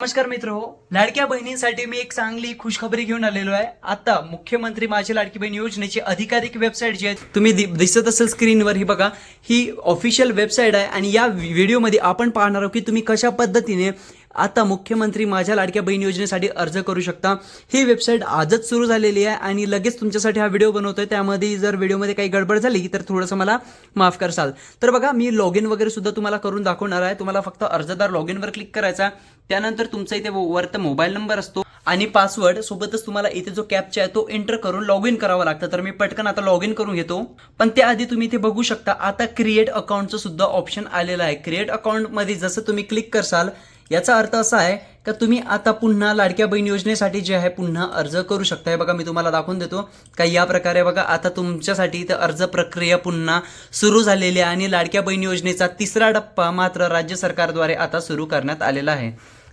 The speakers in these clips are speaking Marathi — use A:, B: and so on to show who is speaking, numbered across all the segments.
A: नमस्कार मित्र हो लाडक्या बहिणींसाठी मी एक चांगली खुशखबरी घेऊन आलेलो आहे. आता मुख्यमंत्री माझी लाडकी बहीण योजनेची अधिकाधिक वेबसाईट जी आहे तुम्ही दि- दिसत असेल स्क्रीनवर ही बघा. ही ऑफिशियल वेबसाईट आहे आणि या व्हिडिओमध्ये आपण पाहणार आहोत की तुम्ही कशा पद्धतीने आता मुख्यमंत्री माझ्या लाडक्या बहीण योजनेसाठी अर्ज करू शकता. ही वेबसाईट आजच सुरू झालेली आहे आणि लगेच तुमच्यासाठी हा व्हिडिओ बनवतोय. त्यामध्ये जर व्हिडिओमध्ये काही गडबड झाली तर थोडंसं मला माफ करसाल. तर बघा मी लॉग इन वगैरे सुद्धा तुम्हाला करून दाखवणार आहे. तुम्हाला फक्त अर्जदार लॉग इनवर क्लिक करायचा त्यानंतर तुमचा इथे वरत मोबाईल नंबर असतो आणि पासवर्ड सोबतच तुम्हाला इथे जो कॅपचा आहे तो एंटर करून लॉग इन करावा लागतं. तर मी पटकन आता लॉग इन करून घेतो. पण त्याआधी तुम्ही इथे बघू शकता आता क्रिएट अकाउंटचं सुद्धा ऑप्शन आलेलं आहे. क्रिएट अकाउंटमध्ये जसं तुम्ही क्लिक करसाल याचा अर्थ असा आहे का तुम्ही आता पुन्हा लाडक्या बहीण योजनेसाठी जे आहे पुन्हा अर्ज करू शकता हे बघा मी तुम्हाला दाखवून देतो का या प्रकारे बघा आता तुमच्यासाठी इथं अर्ज प्रक्रिया पुन्हा सुरू झालेली आहे आणि लाडक्या बहीण योजनेचा तिसरा टप्पा मात्र राज्य सरकारद्वारे आता सुरू करण्यात आलेला आहे.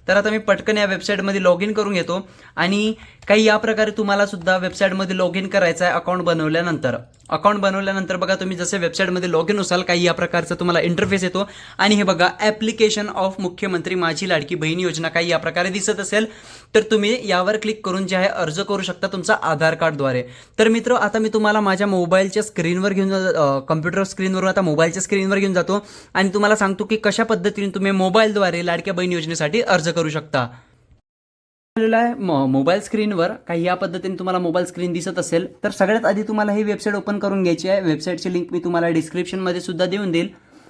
A: तर आता मी पटकन या वेबसाईटमध्ये लॉग इन करून घेतो आणि काही या प्रकारे तुम्हाला सुद्धा वेबसाईटमध्ये लॉग इन करायचं आहे अकाउंट बनवल्यानंतर. अकाउंट बनवल्यानंतर बघा तुम्ही जसे वेबसाईटमध्ये लॉग इन असाल काही या प्रकारचा तुम्हाला इंटरफेस येतो. आणि हे बघा ॲप्लिकेशन ऑफ मुख्यमंत्री माझी लाडकी बहीण योजना काही या प्रकारे दिसत असेल तर तुम्ही यावर क्लिक करून जे आहे अर्ज करू शकता तुमचा आधार कार्डद्वारे. तर मित्र आता मी तुम्हाला माझ्या मोबाईलच्या स्क्रीनवर घेऊन कम्प्युटर स्क्रीनवरून आता मोबाईलच्या स्क्रीनवर घेऊन जातो. आणि तुम्हाला सांगतो की कशा पद्धतीने तुम्ही मोबाईलद्वारे लाडक्या बहीण योजनेसाठी अर्ज करू शकता. आलेला आहे. मोबाईल स्क्रीनवर काही या पद्धतीने तुम्हाला मोबाईल स्क्रीन दिसत असेल तर सगळ्यात आधी तुम्हाला ही वेबसाईट ओपन करून घ्यायची आहे. वेबसाईटची लिंक मी तुम्हाला डिस्क्रिप्शनमध्ये सुद्धा देऊन देईल.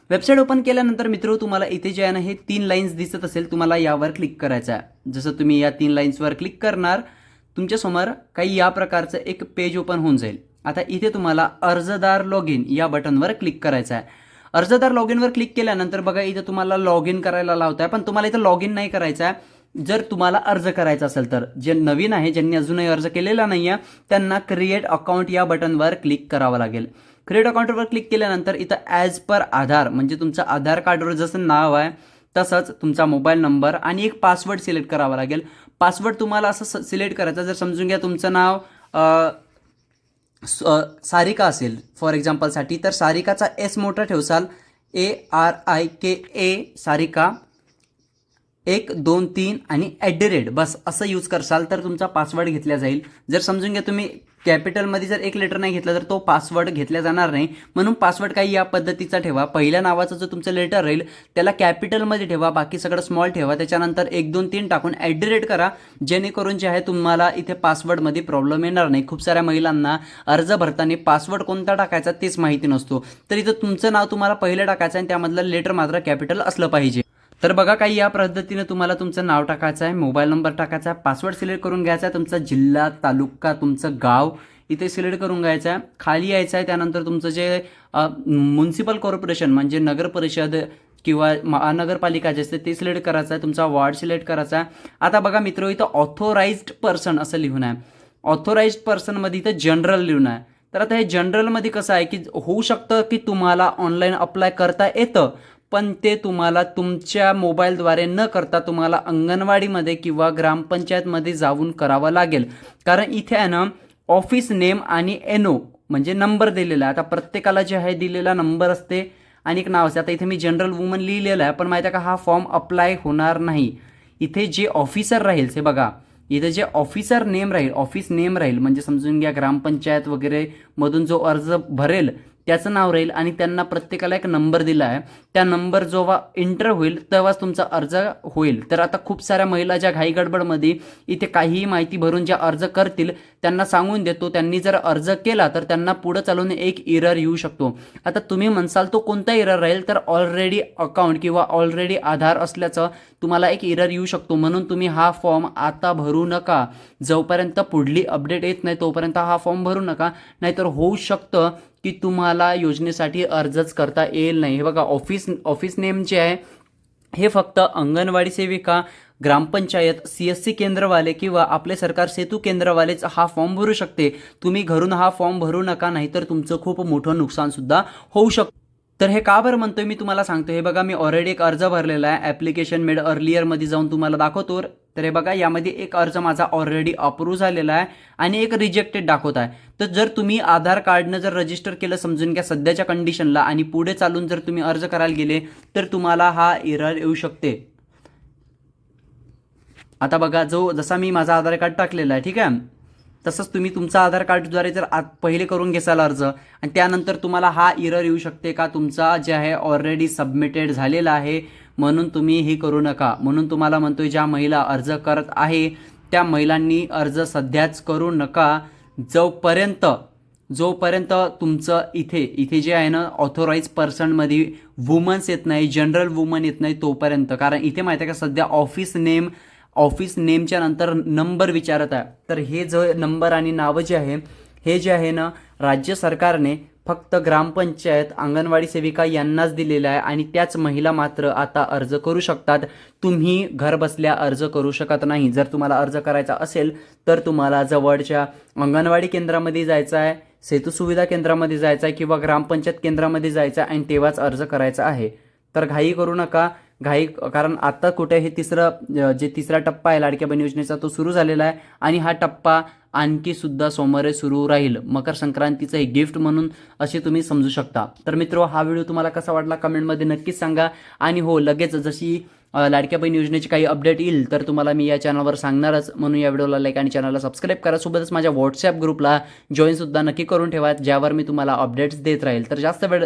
A: वेबसाईट ओपन केल्यानंतर मित्र तुम्हाला इथे जे आहे ना हे तीन लाईन्स दिसत असेल तुम्हाला यावर क्लिक करायचं आहे. जसं तुम्ही या तीन लाईन्सवर क्लिक करणार तुमच्यासमोर काही या प्रकारचं एक पेज ओपन होऊन जाईल. आता इथे तुम्हाला अर्जदार लॉग इन या बटनवर क्लिक करायचं आहे. अर्जदार लॉग इनवर क्लिक केल्यानंतर बघा इथं तुम्हाला लॉग इन करायला लावत आहे पण तुम्हाला इथं लॉग इन नाही करायचं आहे. जर तुम्हाला अर्ज करायचा असेल तर. जे नवीन आहे ज्यांनी अजूनही अर्ज केलेला नाही आहे त्यांना क्रिएट अकाउंट या बटनवर क्लिक करावं लागेल. क्रिएट अकाउंटवर क्लिक केल्यानंतर इथं ॲज पर आधार म्हणजे तुमचं आधार कार्डवर जसं नाव आहे तसंच तुमचा मोबाईल नंबर आणि एक पासवर्ड सिलेक्ट करावा लागेल. पासवर्ड तुम्हाला असं सिलेक्ट करायचा जर समजून घ्या तुमचं नाव स- सारिका असेल फॉर एक्झाम्पलसाठी तर सारिकाचा एस मोठा ठेवसाल. A R I K A Sarika. एक दोन तीन आणि ॲट द रेट बस असं यूज करसाल तर तुमचा पासवर्ड घेतला जाईल. जर समजून घ्या तुम्ही कॅपिटलमध्ये जर एक लेटर नाही घेतला तर तो पासवर्ड घेतला जाणार नाही. म्हणून पासवर्ड काही या पद्धतीचा ठेवा. पहिल्या नावाचं जो तुमचं लेटर राहील त्याला कॅपिटलमध्ये ठेवा बाकी सगळं स्मॉल ठेवा. त्याच्यानंतर एक दोन तीन टाकून ॲट द रेट करा. जेणेकरून जे आहे तुम्हाला इथे पासवर्डमध्ये प्रॉब्लेम येणार नाही. खूप साऱ्या महिलांना अर्ज भरताना पासवर्ड कोणता टाकायचा तेच माहिती नसतो. तर इथं तुमचं नाव तुम्हाला पहिलं टाकायचं आणि त्यामधलं लेटर मात्र कॅपिटल असलं पाहिजे. तर बघा काही या पद्धतीने तुम्हाला तुमचं नाव टाकायचं आहे मोबाईल नंबर टाकायचा आहे पासवर्ड सिलेक्ट करून घ्यायचा आहे तुमचा जिल्हा तालुका तुमचं गाव इथे सिलेक्ट करून घ्यायचं आहे. खाली यायचं आहे त्यानंतर तुमचं जे म्युन्सिपल कॉर्पोरेशन म्हणजे नगर परिषद किंवा महानगरपालिका जे असते ते सिलेक्ट करायचं आहे तुमचा वॉर्ड सिलेक्ट करायचा आहे. आता बघा मित्र इथं ऑथोराइज्ड पर्सन असं लिहून आहे. ऑथोराइज्ड पर्सनमध्ये इथं जनरल लिहून आहे. तर आता हे जनरलमध्ये कसं आहे की होऊ शकतं की तुम्हाला ऑनलाईन अप्लाय करता येतं पण ते तुम्हाला तुमच्या मोबाईलद्वारे न करता तुम्हाला अंगणवाडीमध्ये किंवा ग्रामपंचायतमध्ये जाऊन करावं लागेल. कारण इथे आहे ना ऑफिस नेम आणि एनओ म्हणजे नंबर दिलेला आहे. आता प्रत्येकाला जे आहे दिलेला नंबर असते आणि एक नाव असते. आता इथे मी जनरल वुमन लिहिलेलं आहे पण माहिती आहे का हा फॉर्म अप्लाय होणार नाही. इथे जे ऑफिसर राहील ते बघा इथे जे ऑफिसर नेम राहील ऑफिस नेम राहील म्हणजे समजून घ्या ग्रामपंचायत वगैरे मधून जो अर्ज भरेल त्याचं नाव राहील आणि त्यांना प्रत्येकाला एक नंबर दिला आहे. त्या नंबर जेव्हा एंटर होईल तेव्हाच तुमचा अर्ज होईल. तर आता खूप साऱ्या महिला ज्या घाई गडबडमध्ये इथे काहीही माहिती भरून ज्या अर्ज करतील त्यांना सांगून देतो. त्यांनी जर अर्ज केला तर त्यांना पुढं चालून एक इरर येऊ शकतो. आता तुम्ही म्हणसाल तो कोणता इरर राहील तर ऑलरेडी अकाउंट किंवा ऑलरेडी आधार असल्याचं तुम्हाला एक इरर येऊ शकतो. म्हणून तुम्ही हा फॉर्म आता भरू नका. जोपर्यंत पुढली अपडेट येत नाही तोपर्यंत हा फॉर्म भरू नका. नाहीतर होऊ शकतं की तुम्हाला योजनेसाठी अर्जच करता येईल नाही. हे बघा ऑफिस ऑफिस नेम जे आहे हे फक्त अंगणवाडी सेविका ग्रामपंचायत सी एस सी केंद्रवाले किंवा आपले सरकार सेतू केंद्रवालेच हा फॉर्म भरू शकते. तुम्ही घरून हा फॉर्म भरू नका नाहीतर तुमचं खूप मोठं नुकसानसुद्धा होऊ शकतं तर हे का बरं म्हणतोय मी तुम्हाला सांगतो हे बघा मी ऑलरेडी एक अर्ज भरलेला आहे. ॲप्लिकेशन मेड अर्लियरमध्ये जाऊन तुम्हाला दाखवतो. तर हे बघा यामध्ये एक अर्ज माझा ऑलरेडी अप्रूव्ह झालेला आहे आणि एक रिजेक्टेड दाखवत आहे. तर जर तुम्ही आधार कार्डनं जर रजिस्टर केलं समजून घ्या सध्याच्या कंडिशनला आणि पुढे चालून जर तुम्ही अर्ज करायला गेले तर तुम्हाला हा एरर येऊ शकते. आता बघा जो जसा मी माझा आधार कार्ड टाकलेला आहे ठीक आहे? तसंच तुम्ही तुमचा आधार कार्डद्वारे जर आत पहिले करून घेसाल अर्ज आणि त्यानंतर तुम्हाला हा इरर येऊ शकते का? तुमचा जे आहे ऑलरेडी सबमिटेड झालेला आहे म्हणून तुम्ही हे करू नका. म्हणून तुम्हाला म्हणतोय ज्या महिला अर्ज करत आहे त्या महिलांनी अर्ज सध्याच करू नका. जोपर्यंत जोपर्यंत तुमचं इथे इथे जे आहे ना ऑथोराईज पर्सनमध्ये वुमन्स येत नाही जनरल वुमन येत नाही तोपर्यंत कारण इथे माहिती आहे का सध्या ऑफिस नेम ऑफिस नेमच्या नंतर नंबर विचारत आहे. तर हे जो नंबर आणि नावं जे आहे हे जे आहे ना राज्य सरकारने फक्त ग्रामपंचायत अंगणवाडी सेविका यांनाच दिलेलं आहे आणि त्याच महिला मात्र आता अर्ज करू शकतात. तुम्ही घर बसल्या अर्ज करू शकत नाही. जर तुम्हाला अर्ज करायचा असेल तर तुम्हाला जवळच्या अंगणवाडी केंद्रामध्ये जायचं आहे सेतू सुविधा केंद्रामध्ये जायचं आहे किंवा ग्रामपंचायत केंद्रामध्ये जायचं आहे आणि तेव्हाच अर्ज करायचा आहे. तर घाई करू नका. घाई कारण आता कुठे हे तिसरं जे तिसरा टप्पा आहे लाडक्या बहीण योजनेचा तो सुरू झालेला आहे. आणि हा टप्पा आणखी सुद्धा सोमवारी सुरू राहील. मकर संक्रांतीचं हे गिफ्ट म्हणून असे तुम्ही समजू शकता. तर मित्र हा व्हिडिओ तुम्हाला कसा वाटला कमेंटमध्ये नक्कीच सांगा. आणि हो लगेच जशी लाडक्या बहीण योजनेची काही अपडेट येईल तर तुम्हाला मी या चॅनलवर सांगणारच. म्हणून या व्हिडिओला लाईक आणि चॅनलला सबस्क्राईब करा. सोबतच माझ्या व्हॉट्सॲप ग्रुपला जॉईनसुद्धा नक्की करून ठेवा ज्यावर मी तुम्हाला अपडेट्स देत राहील. तर जास्त वेळ